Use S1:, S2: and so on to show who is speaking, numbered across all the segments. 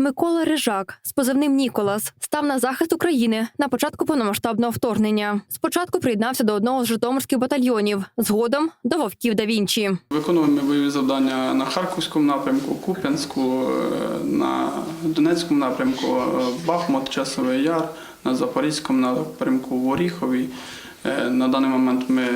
S1: Микола Рижак з позивним Ніколас став на захист України на початку повномасштабного вторгнення. Спочатку приєднався до одного з житомирських батальйонів, згодом до вовків да Вінчі.
S2: Виконуємо бойові завдання на Харківському напрямку, Куп'янську, е, на Донецькому напрямку, е, Бахмут, Часовий Яр, на Запорізькому напрямку, в Оріхові. Е, На даний момент ми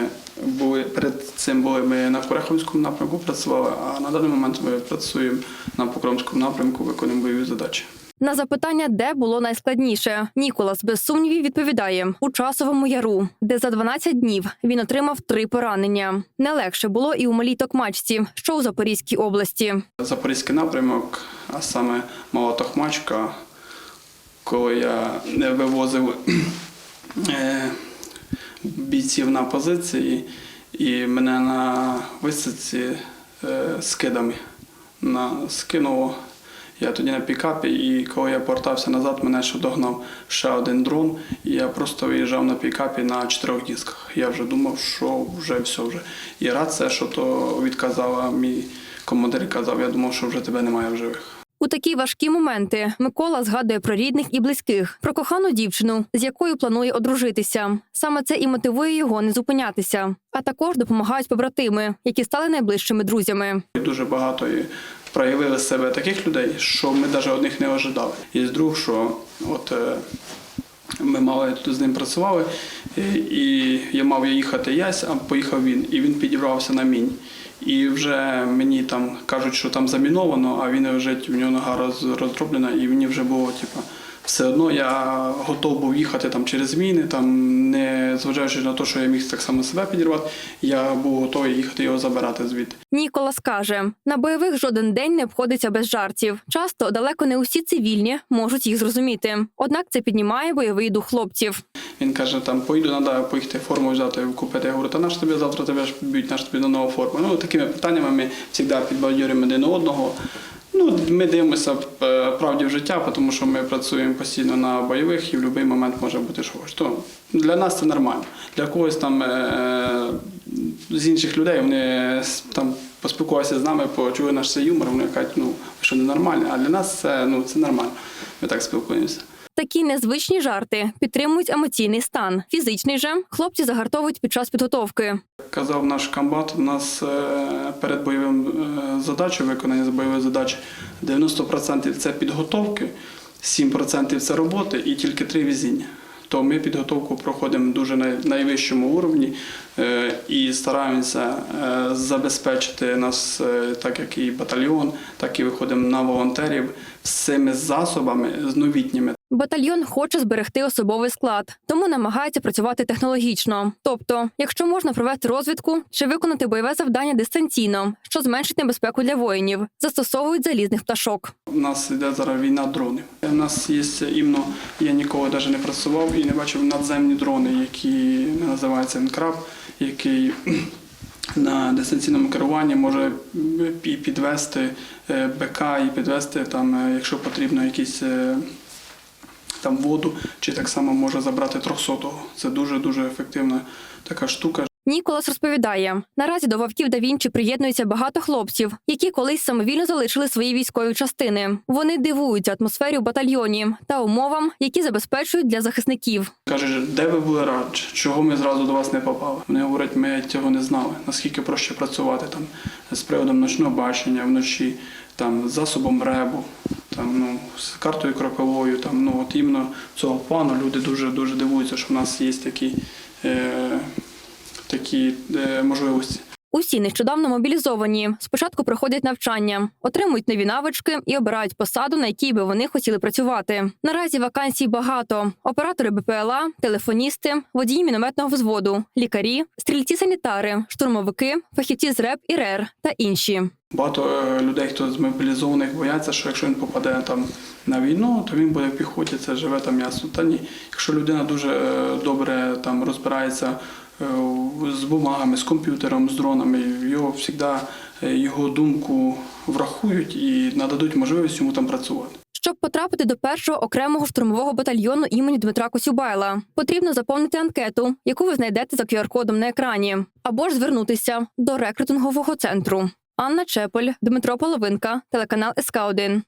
S2: були перед цим були ми на Курахівському напрямку працювали, а на даний момент ми працюємо на Покромському напрямку, виконуємо бойові задачі.
S1: На запитання, де було найскладніше, Ніколас без сумнівів відповідає у часовому яру, де за 12 днів він отримав три поранення. Не легше було і у малій Токмачці, що у Запорізькій області.
S2: Запорізький напрямок, а саме Мала Тохмачка, коли я не вивозив е, бійців на позиції, і мене на висадці е, скидами на, скинуло. Я тоді на пікапі, і коли я повертався назад, мене ще догнав ще один дрон, і я просто виїжджав на пікапі на чотирьох дисках. Я вже думав, що вже все вже. І рація, що то відказала мій командир казав, я думав, що вже тебе немає в живих.
S1: У такі важкі моменти Микола згадує про рідних і близьких, про кохану дівчину, з якою планує одружитися. Саме це і мотивує його не зупинятися. А також допомагають побратими, які стали найближчими друзями.
S2: Дуже багато проявили себе таких людей, що ми навіть одних не ожидали. І з друг, що от е, ми тут з ним працювали, і я мав їхати ясь, а поїхав він, і він підібрався на мінь. І вже мені там кажуть, що там заміновано, а він вже в нього нога роз, роздроблена, і мені вже було, типу, все одно я готов був їхати там через міни, там не зважаючи на те, що я міг так само себе підірвати, я був готовий їхати його забирати звідти.
S1: Ніколас каже: на бойових жоден день не обходиться без жартів. Часто далеко не усі цивільні можуть їх зрозуміти. Однак це піднімає бойовий дух хлопців.
S2: Він каже, там поїду, треба поїхати форму взяти, купити. Я говорю, та наш тобі завтра тебе ж б'ють, наш тобі на нову форму. Ну, такими питаннями ми завжди підбадьорюємо один одного. Ну, ми дивимося е, правді в життя, тому що ми працюємо постійно на бойових і в будь-який момент може бути що. То для нас це нормально. Для когось там е, з інших людей вони там поспілкувалися з нами, почули наш цей юмор, вони кажуть, ну що ненормальні, а для нас це, ну, це нормально. Ми так спілкуємося.
S1: Такі незвичні жарти підтримують емоційний стан. Фізичний же хлопці загартовують під час підготовки.
S2: Казав наш комбат, у нас е, перед бойовим е, задачею, виконання бойової задачі 90% це підготовки, 7% це роботи і тільки 3 везіння. То ми підготовку проходимо дуже на найвищому уровні е, і стараємося забезпечити нас, так як і батальйон, так і виходимо на волонтерів всіми засобами з новітніми.
S1: Батальйон хоче зберегти особовий склад, тому намагається працювати технологічно. Тобто, якщо можна провести розвідку чи виконати бойове завдання дистанційно, що зменшить небезпеку для воїнів, застосовують залізних пташок.
S2: У нас йде зараз війна дронів. У нас є іменно, я ніколи навіть не працював і не бачив надземні дрони, які називаються Енкраб, який на дистанційному керуванні може підвести е, БК, і підвести там, е, якщо потрібно, якісь е, там воду, чи так само може забрати 300-го. Це дуже дуже ефективна така штука.
S1: Ніколас розповідає: наразі до вовків да Вінчі приєднується багато хлопців, які колись самовільно залишили свої військові частини. Вони дивуються атмосфері в батальйоні та умовам, які забезпечують для захисників.
S2: Каже, де ви були раніше? Чого ми зразу до вас не попали? Вони говорять, ми цього не знали. Наскільки проще працювати там з приводом ночного бачення вночі, там з засобом ребу, там ну з картою кроковою. Там ну от іменно цього плану люди дуже дуже дивуються, що в нас є такі, е, такі е, можливості.
S1: Усі нещодавно мобілізовані. Спочатку проходять навчання, отримують нові навички і обирають посаду, на якій би вони хотіли працювати. Наразі вакансій багато: оператори БПЛА, телефоністи, водії мінометного взводу, лікарі, стрільці-санітари, штурмовики, фахівці з РЕП і РЕР та інші.
S2: Багато е, людей, хто з мобілізованих, бояться, що якщо він попаде там на війну, то він буде в піхоті, це живе там м'ясо. Та ні, якщо людина дуже е, добре там розбирається з бумагами, з комп'ютером, з дронами, його завжди е, його думку врахують і нададуть можливість йому там працювати.
S1: Щоб потрапити до першого окремого штурмового батальйону імені Дмитра Косюбайла, потрібно заповнити анкету, яку ви знайдете за QR-кодом на екрані, або ж звернутися до рекрутингового центру. Анна Чепель, Дмитро Половинка, телеканал СК 1